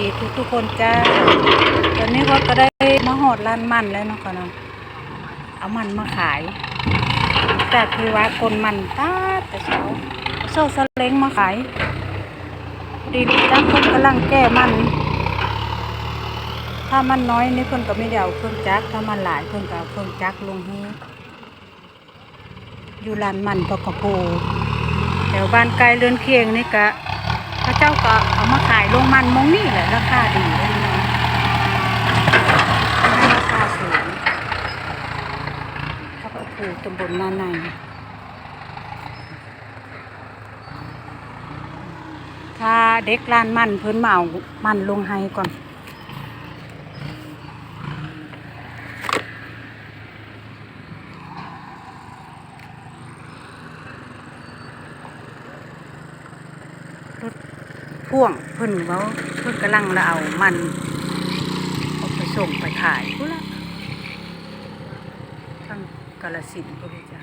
ดีทุกทุกๆคนจ้าตอนนี้ก็ก็ได้มาหอดร้านมันแล้วเนาะค่ะเนาะเอามันมาขายจากที่ว่ากลมันตาแต่เช้าโซ่สเล้งมาขายดีจ้าคนกำลังแก้มัน ถ้ามันน้อยนี่เพิ่นก็ไม่ได้เอาเครื่องจักรถ้ามันหลายเพิ่นก็เอาเครื่องจักรลงให้อยู่ร้านมันปกโพแถวบ้านไกลเรือนเคียงนี่ก็พ ระเจ้าก็เอามาขายลงมันมองนี่แหละราคาดีเลยนะราคาสูงเขากโพตำบลนาในถ้าเด็กร้านมันเพิ่นเมามันลงให้ก่อน พ่วงเพิ่นเขาเพิ่นกำลังเราเอามันเอาไปส่งไปขายกูละทั้งกาลสินธุ์พุ่นเลยจ้ะ